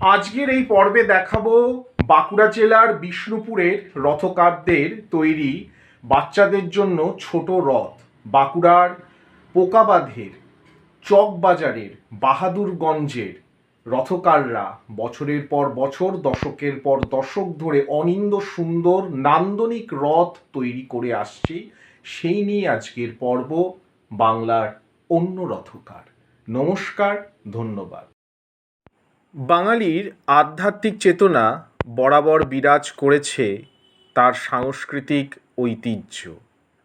আজকের এই পর্বে দেখাবো বাঁকুড়া জেলার বিষ্ণুপুরের রথকারদের তৈরি বাচ্চাদের জন্য ছোট রথ। বাঁকুড়ার পোকাবাঁধের, চকবাজারের, বাহাদুরগঞ্জের রথকাররা বছরের পর বছর, দশকের পর দশক ধরে অনিন্দ সুন্দর নান্দনিক রথ তৈরি করে আসছে। সেই নিয়ে আজকের পর্ব বাংলার অন্য রথকার। নমস্কার, ধন্যবাদ। বাঙালির আধ্যাত্মিক চেতনা বরাবর বিরাজ করেছে তার সাংস্কৃতিক ঐতিহ্য।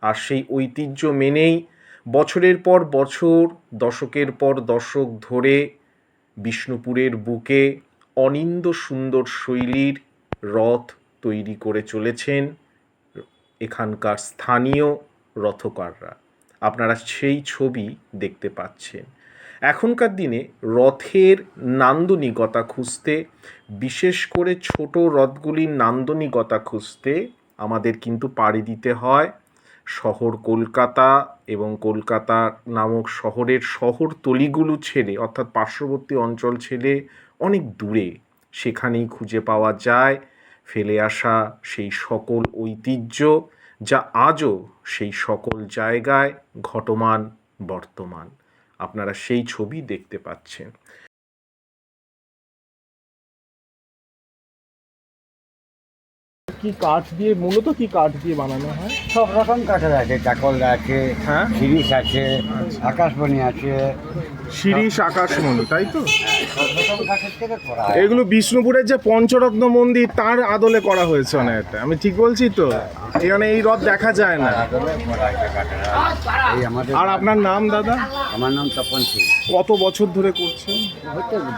আর সেই ঐতিহ্য মেনেই বছরের পর বছর, দশকের পর দশক ধরে বিষ্ণুপুরের বুকে অনিন্দ সুন্দর শৈলীর রথ তৈরি করে চলেছেন এখানকার স্থানীয় রথকাররা। আপনারা সেই ছবি দেখতে পাচ্ছেন। এখনকার দিনে রথের নান্দনিকতা খুঁজতে, বিশেষ করে ছোট রথগুলির নান্দনিকতা খুঁজতে আমাদের কিন্তু পাড়ি দিতে হয়। শহর কলকাতা এবং কলকাতা নামক শহরের শহরতলিগুলো ছেড়ে, অর্থাৎ পার্শ্ববর্তী অঞ্চল ছেড়ে অনেক দূরে সেখানেই খুঁজে পাওয়া যায়। ফেলে আসা সেই সকল ঐতিহ্য যা আজও সেই সকল জায়গায় ঘটমান বর্তমান। আপনারা সেই ছবি দেখতে পাচ্ছেন। কি কাঠ দিয়ে মূলত কি কাঠ দিয়ে বানানো হয়? সব রকম কাঠের আছে চাকল আছে হ্যাঁ? শিরিষ আছে আকাশবাণী আছে। শিরিষ আকাশমণি তাই তো? এগুলো বিষ্ণুপুরের যে পঞ্চরত্ন মন্দির তার আদলে করা হয়েছে অনেকটা। আমি ঠিক বলছি তো? এখানে এই রথ দেখা যায় না। আর আপনার নাম দাদা? আমার নাম তপন সিং। কত বছর ধরে করছেন?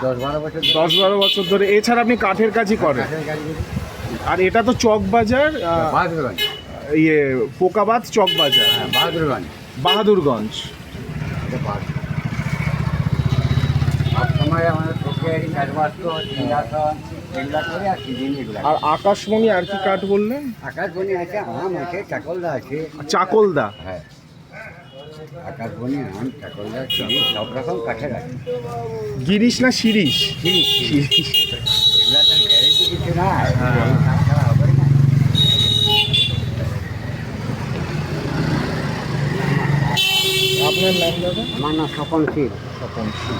দশ বারো বছর ধরে। দশ বারো বছর ধরে। এছাড়া আপনি কাঠের কাজই করেন। আর এটা তো চকবাজার বাহাদুরগঞ্জ। ইয়ে পোকাবাদ চকবাজার হ্যাঁ বাহাদুরগঞ্জ। বাহাদুরগঞ্জ। আর আকাশমণি আর কি কাঠ বললেন? আকাশবাণী আছে আম আছে চাকলদা আছে। চাকলদা? হ্যাঁ। আকাশবাণী আম চাকলদা সব রকম কাঠের আছে। গিরিশ না শিরিষ? তো গ্যারেন্টি কিছু না কাঠ ছাড়া হবে না আপনার নাম দাদা আমার নাম স্বপন শীল। স্বপন সিং।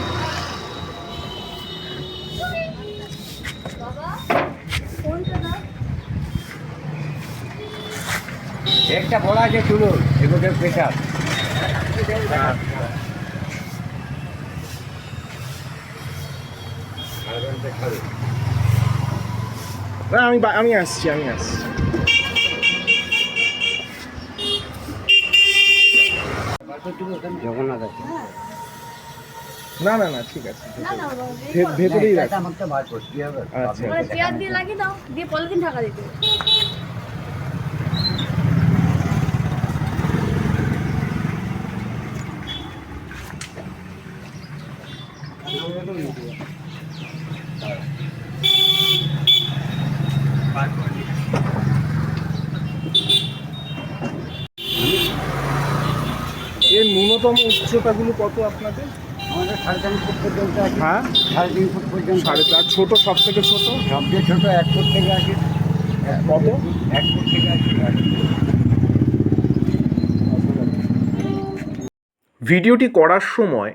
একটা বড় আছে চুলো এগুলোর প্রেশার আমি আমি আসছি আমি আসছি। জগন্নাথ আছে। না না না ঠিক আছে ভেতরেই না, রাখ আচ্ছা। মানে পেঁয়াজ দিয়ে লাগিয়ে দাও দিয়ে পলিথিন ঢাকা দিতে। এর ন্যূনতম উচ্চতাগুলো কত আপনাদের? আমাদের সাড়ে তিন ফুট পর্যন্ত আছে। হ্যাঁ? সাড়ে তিন ফুট পর্যন্ত সাড়ে চার ছোট সব থেকে ছোট? সবচেয়ে ছোট এক ফুট থেকে আছে। কত? এক ফুট থেকে আছে। ভিডিওটি করার সময়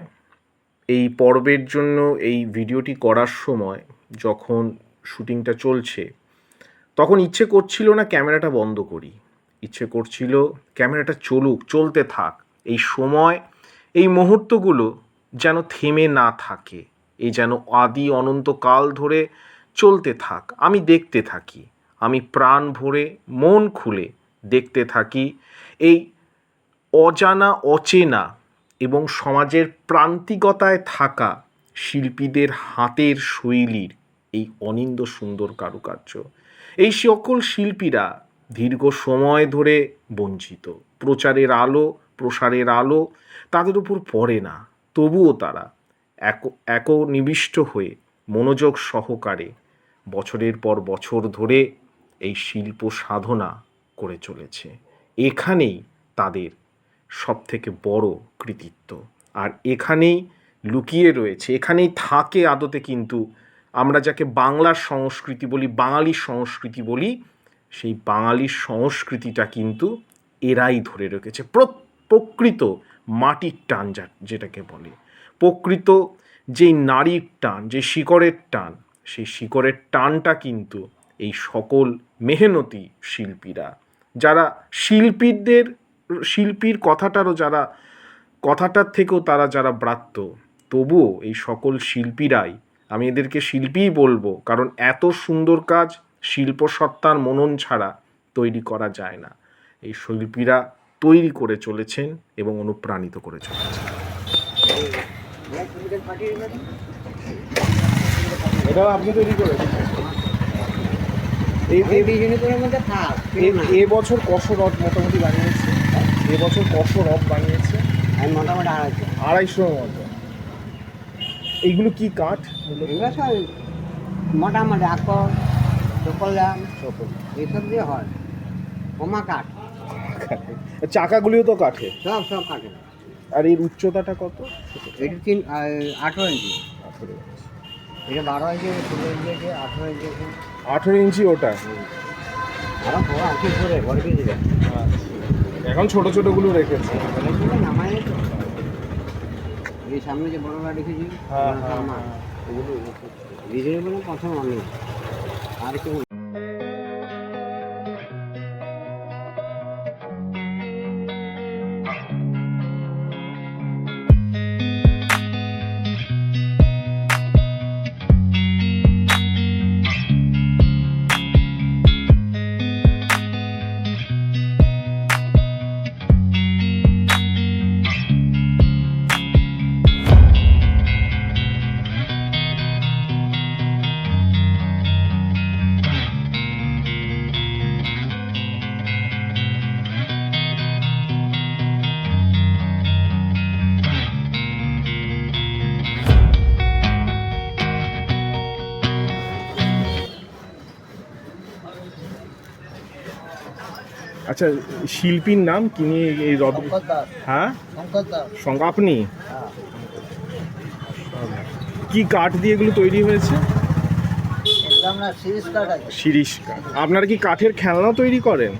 এই পর্বের জন্য এই ভিডিওটি করার সময় যখন শুটিংটা চলছে তখন ইচ্ছে করছিল না ক্যামেরাটা বন্ধ করি। ইচ্ছে করছিল ক্যামেরাটা চলুক চলতে থাক। এই সময়, এই মুহূর্তগুলো যেন থেমে না থাকে এই যেন আদি অনন্তকাল ধরে চলতে থাক। আমি দেখতে থাকি, আমি প্রাণ ভরে মন খুলে দেখতে থাকি এই অজানা, অচেনা এবং সমাজের প্রান্তিকতায় থাকা শিল্পীদের হাতের শৈলীর এই অনিন্দ সুন্দর কারুকার্য। এই সকল শিল্পীরা দীর্ঘ সময় ধরে বঞ্চিত। প্রচারের আলো প্রসারের আলো তাদের উপর পড়ে না, তবুও তারা এক, একনিবিষ্ট হয়ে মনোযোগ সহকারে বছরের পর বছর ধরে এই শিল্প সাধনা করে চলেছে। এখানেই তাদের সবথেকে বড় কৃতিত্ব। আর এখানেই লুকিয়ে রয়েছে, এখানেই থাকে আদতে কিন্তু আমরা যাকে বাংলার সংস্কৃতি বলি, বাঙালির সংস্কৃতি বলি, সেই বাঙালির সংস্কৃতিটা কিন্তু এরাই ধরে রেখেছে। প্র- প্রকৃত মাটির টান যা, যেটাকে বলে। প্রকৃত যেই নারীর টান, যে শিকড়ের টান, সেই শিকড়ের টানটা কিন্তু এই সকল মেহনতি শিল্পীরা। যারা শিল্পীদের, শিল্পীর কথাটারও যারা, কথাটার থেকেও তারা যারা ব্রাত্য, তবুও এই সকল শিল্পীরাই, আমি এদেরকে শিল্পীই বলব, কারণ এত সুন্দর কাজ শিল্পসত্তার মনন ছাড়া তৈরি করা যায় না। এই শিল্পীরা তৈরি করে চলেছেন এবং অনুপ্রাণিত করে চলেছেন। এটাও আপনি তৈরি করেছেন? এ- বছর মোটামুটি বানিয়েছে। এ বছর রথ বানিয়েছে। আমি মোটামুটি আড়াইশো। আড়াইশোর মতো এইগুলো কি কাঠ? মোটামুটি আকর চকলাম এইসব দিয়ে হয়। কমা কাঠ। চাকাগুলিও তো কাঠে সব সব কাঠে আর এর উচ্চতাটা কত এটা তিন আঠেরো ইঞ্চি এটা বারো ইঞ্চি ষোলো ইঞ্চি আঠেরো ইঞ্চি আঠেরো ইঞ্চি ওটা এখন ছোট ছোটগুলো রেখেছে এই সামনে যে বড়রা রেখেছি হ্যাঁ, হ্যাঁ, হ্যাঁ। ওগুলো রিজনেবল প্রথম আমি আর কেউ আচ্ছা শিল্পীর নাম কি নিয়ে এই রথ হ্যাঁ? সঙ্গ আপনি? কি কাঠ দিয়ে এগুলো তৈরি হয়েছে? শিরিষ কাঠ আপনারা কি কাঠের খেলনা তৈরি করেন?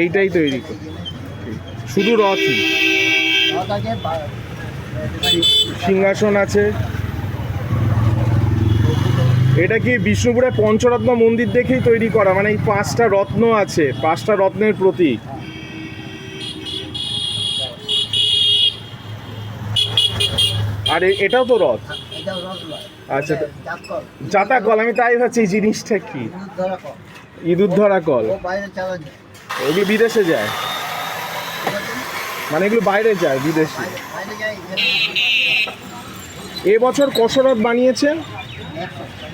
এইটাই তৈরি করেন শুধু রথই? সিংহাসন আছে? এটা কি বিষ্ণুপুরে পঞ্চরত্ন মন্দির দেখেই তৈরি করা? মানে এই পাঁচটা রত্ন আছে পাঁচটা রত্নের প্রতীক। আর এটাও তো রথ? আচ্ছা যাতা কল আমি তাই ভাবছি এই জিনিসটা কি? ইঁদুর ধরা কল এগুলো বিদেশে যায়? মানে এগুলো বাইরে যায় বিদেশে? এবছর কসরত বানিয়েছেন?